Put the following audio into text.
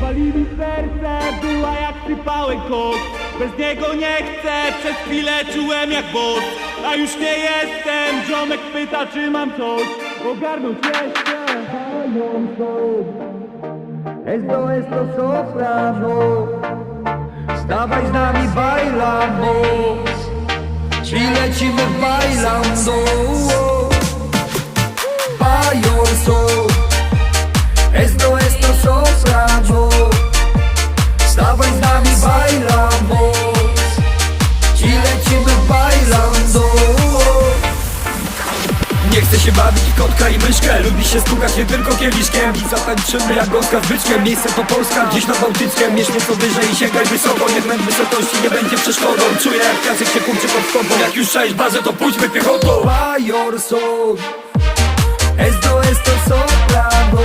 Wali mi serce, była jak sypałek kok Bez niego nie chcę, przez chwilę czułem jak boss. A już nie jestem, ziomek pyta czy mam coś. Ogarnąć jeszcze Esto, esto soprano. Stawaj z nami bailamos Ci lecimy bailando. Bajonso chce się bawić kotka i myszkę. Lubi się stukać nie tylko kieliszkiem. I zatańczymy jak gąska z byczkiem. Miejsce to Polska, gdzieś nad Bałtyckiem. Mierz nieco wyżej i sięgaj wysoko. Jednak wysokości nie będzie przeszkodą. Czuję jak piasek się kurczy pod stopą Jak już sześć bazę to pójdźmy piechotą. Esto, esto soprano